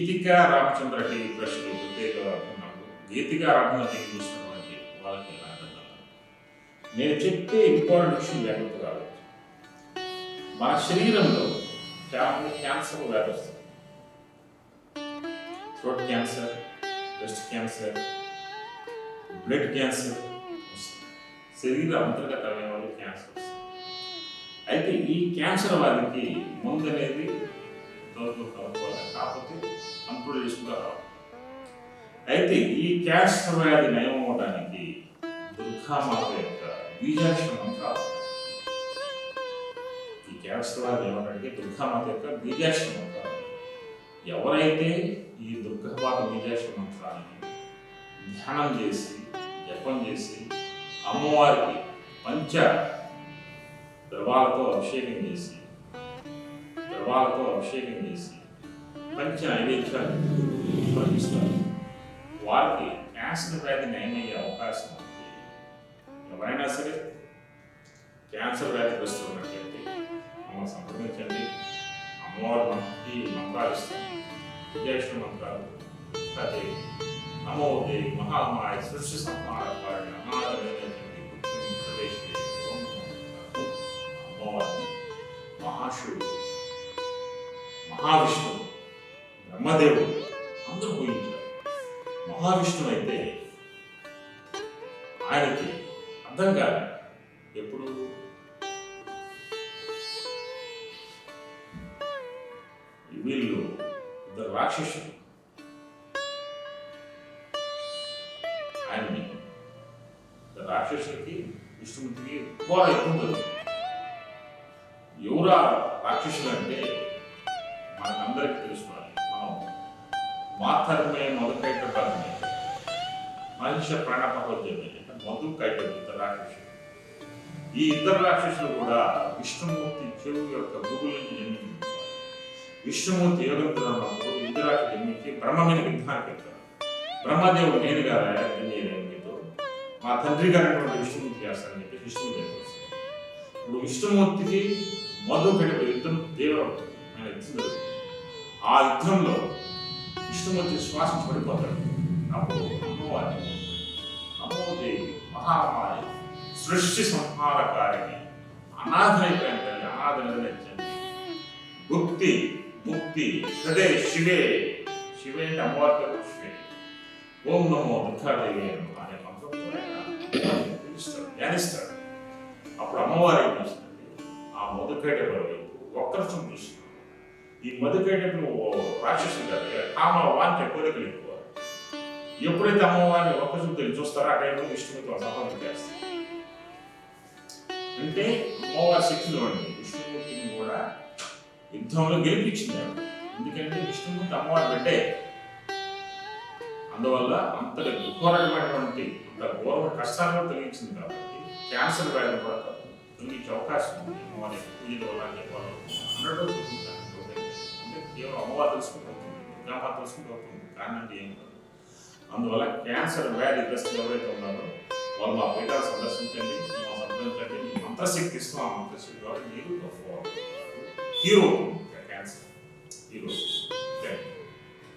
Geetika Ramachandra TV ప్రశ్నలు ప్రత్యేకంగా ఉన్నప్పుడు గీతికా రామచంద్ర టీవీ చూసినటువంటి వాళ్ళకి నా నేను చెప్పే ఇంపార్టెంట్ విషయం జాగ్రత్త కావచ్చు మన శరీరంలో చాలా క్యాన్సర్ వ్యాధి వస్తుంది. Throat cancer breast cancer blood cancer శరీర అంతర్గత అవయవాలు క్యాన్సర్ అయితే ఈ క్యాన్సర్ వారికి ముందు అనేది ఇంతవరకు కనుక్కోవాలి కాకపోతే కంట్రోల్ చేసుకుంటూ రావాలి అయితే ఈ క్యాన్సర్ వ్యాధి నయం అవడానికి దుర్గామాత యొక్క బీజాక్షరం కావాలి. ఈ క్యాన్సర్ వ్యాధి ఏమనడానికి దుర్గామాత యొక్క బీజాక్షరం కావాలి. ఎవరైతే ఈ దుర్గామాత బీజాక్షర మంత్రాన్ని ధ్యానం చేసి జపం చేసి అమ్మవారికి పంచ ద్రవాలతో అభిషేకం చేసి ద్రవాలతో అభిషేకం చేసి పంచ నైవేద్యాలు పంపిస్తారు. వారికి క్యాన్సర్ వ్యాధి నయమయ్యే అవకాశం ఉంది. ఎవరైనా సరే క్యాన్సర్ వ్యాధి వస్తున్నట్లయితే మమ్మల్ని సంప్రదించండి. అమ్మవారు మనకి మంత్రాలు ఇస్తాం విజయశ్రీ మంత్రాలు. అదే నమో దేవి మహామాయ సృష్టి సంహారకారి అనాథమైనటువంటి బ్రహ్మదేవుడు అందరూ పూజించారు మహావిష్ణువు అయితే ఆయనకి అర్థం కాదు. ఎప్పుడు? వీళ్ళు ఇద్దరు రాక్షసులు. ఆయన్ని రాక్షసులకి విష్ణుమూర్తికి ఘోర ఎక్కువ జరుగుతుంది. ఎవరా రాక్షసులు అంటే మనందరికీ తెలుసుకోవాలి. మనం మాతరమే మొదకైట పదమే. మహిష ప్రాణపహోద్యమే అంటే మధు కైటమి ఇద్దరు రాక్షసులు. ఈ ఇద్దరు రాక్షసులు కూడా విష్ణుమూర్తి చెవు యొక్క గురువు నుంచి జన్మించారు. విష్ణుమూర్తి యోగంతో ఇంద్రాక్ష ఇంద్రాకి జన్మించి బ్రహ్మమైన యుద్ధానికి వెళ్తారు బ్రహ్మదేవుడు నేను గారా మీతో మా తండ్రి గారైనటువంటి విష్ణుమూర్తి చేస్తారని చెప్పి విష్ణుమూర్తి చెప్పేస్తారు ఇప్పుడు విష్ణుమూర్తికి మధు కడిపే యుద్ధం తీవ్రమైన యుద్ధం జరుగుతుంది. ఆ యుద్ధంలో ఇష్టం వచ్చే శ్వాస పడిపోతాడు. అప్పుడు అమ్మవారి అమ్మోదేవి మహామారి సృష్టి సంహారకారిణి అనాథైపోయిన తల్లి అనాథ నిర్ణయించండి భుక్తి ముక్తి హృదయ శివే శివే అంటే అమ్మవారి శివే. ఓం నమో దుఃఖాదేవి ఈ మధుకేటప్పుడు రాక్షసులు కదా కామ వాంఛ కోరికలు ఎక్కువ. ఎప్పుడైతే అమ్మవారిని ఒక్కరిసంతో చూస్తారో ఆ టైంలో విష్ణువుతో సంబంధం చేస్తారు. అంటే అమ్మవారి శక్తులు అండి విష్ణుమూర్తిని కూడా యుద్ధంలో గెలిపించింది ఎందుకంటే విష్ణుమూర్తి అమ్మవారి బిడ్డే. అందువల్ల అంత ఘోరమైనటువంటి అంత ఘోర కష్టాలను తొలగించింది కాబట్టి క్యాన్సర్ వ్యాధి కూడా తొలగించే అవకాశం ఉంది. అమ్మవారి పూజల వల్ల అన్నట్టు అంటే కేవలం అమ్మవారు తెలుసుకుంటూ గ్రామాలు తెలుసుకుంటూ ఉంటుంది కారణం అంటే ఏం కాదు. అందువల్ల క్యాన్సర్ వ్యాధి గ్రస్తులు ఎవరైతే ఉన్నారో వాళ్ళు మా పీఠాలు సందర్శించండి మా సందర్శించండి మంత్రశక్తి ఇస్తున్నాం మంత్రశక్తి ద్వారా మీరు హీరో క్యాన్సర్. హీరో